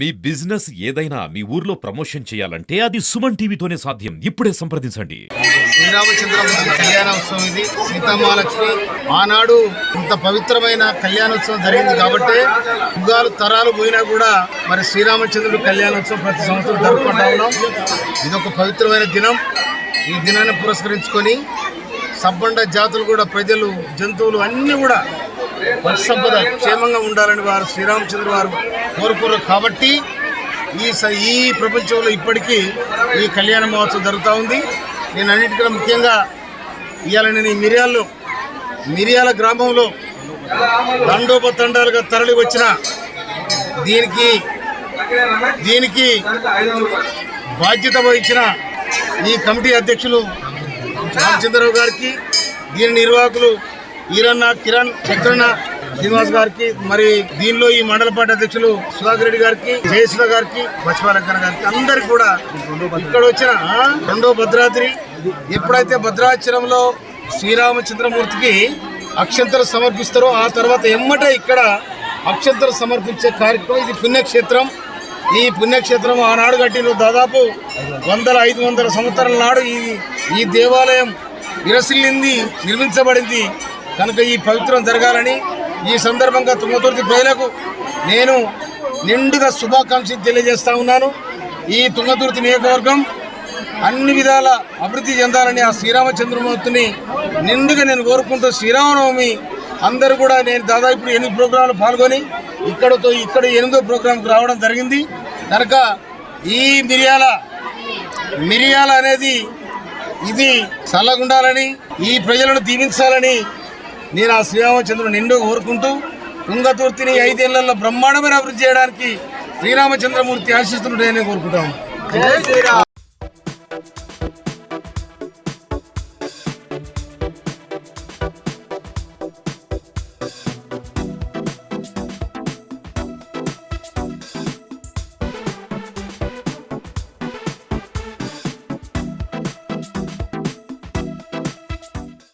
మీ business ఏదైనా మీ ఊర్లో promotion చేయాలంటే అది సుమన్ టీవీతోనే సాధ్యం. ఇప్పుడే సంప్రదించండి. శ్రీరామచంద్రమూర్తి కళ్యాణోత్సవం ఇది. సీతామహాలక్ష్మి ఆనాడు ఇంత పవిత్రమైన కళ్యాణోత్సవం జరిగింది కాబట్టి యుగాలు తరాలు పోయినా కూడా మరి శ్రీరామచంద్రుడు కళ్యాణోత్సవం ప్రతి సంవత్సరం జరుపుకుంటా ఉన్నాం. ఇది ఒక పవిత్రమైన దినం. ఈ దినాన్ని పురస్కరించుకొని సబ్బండ జాతులు కూడా ప్రజలు జంతువులు అన్నీ కూడా పశు సంపద క్షేమంగా ఉండాలని వారు శ్రీరామచంద్ర వారు కోరుకోరు కాబట్టి ఈ స ఈ ప్రపంచంలో ఇప్పటికీ ఈ కళ్యాణ మహోత్సవం జరుగుతూ ఉంది. నేను అన్నిటికన్నా ముఖ్యంగా ఇవాళ నేను ఈ మిరియాల్లో మిరియాల గ్రామంలో దండోపతండాలుగా తరలి వచ్చిన దీనికి దీనికి బాధ్యత వహించిన ఈ కమిటీ అధ్యక్షులు రామచంద్రరావు గారికి దీని నిర్వాహకులు ఈరన్న కిరణ్ చక్రన్న శ్రీనివాస్ గారికి మరి దీనిలో ఈ మండల పార్టీ అధ్యక్షులు సుధాకర్ రెడ్డి గారికి జయశ్వర గారికి బచ్చపాలక్కన గారికి అందరికి కూడా ఇక్కడ వచ్చిన రెండో భద్రాద్రి ఎప్పుడైతే భద్రాచలంలో శ్రీరామచంద్రమూర్తికి అక్షంతలు సమర్పిస్తారో ఆ తర్వాత ఎమ్మట ఇక్కడ అక్షంతలు సమర్పించే కార్యక్రమం ఇది పుణ్యక్షేత్రం. ఈ పుణ్యక్షేత్రం ఆనాడు కట్టిన దాదాపు వందల ఐదు వందల సంవత్సరాల నాడు ఈ ఈ దేవాలయం విరసిల్లింది నిర్మించబడింది. కనుక ఈ పవిత్రం జరగాలని ఈ సందర్భంగా తుంగతుర్తి ప్రజలకు నేను నిండుగా శుభాకాంక్షలు తెలియజేస్తా ఉన్నాను. ఈ తుంగతుర్తి నియోజకవర్గం అన్ని విధాల అభివృద్ధి చెందాలని ఆ శ్రీరామచంద్రమూర్తిని నిండుగా నేను కోరుకుంటూ శ్రీరామనవమి అందరూ కూడా నేను దాదాపు ఇప్పుడు ఎనిమిది ప్రోగ్రాంలు పాల్గొని ఇక్కడతో ఇక్కడ ఎనిమిదో ప్రోగ్రాంకి రావడం జరిగింది. కనుక ఈ మిరియాల మిరియాల అనేది ఇది చల్లగుండాలని ఈ ప్రజలను దీవించాలని నేను ఆ శ్రీరామచంద్రుడు నిండు కోరుకుంటూ తుంగతుర్తిని ఐదేళ్ళలో బ్రహ్మాండమైన అభివృద్ధి చేయడానికి శ్రీరామచంద్రమూర్తి ఆశిస్తున్నట్టు నేను కోరుకుంటాము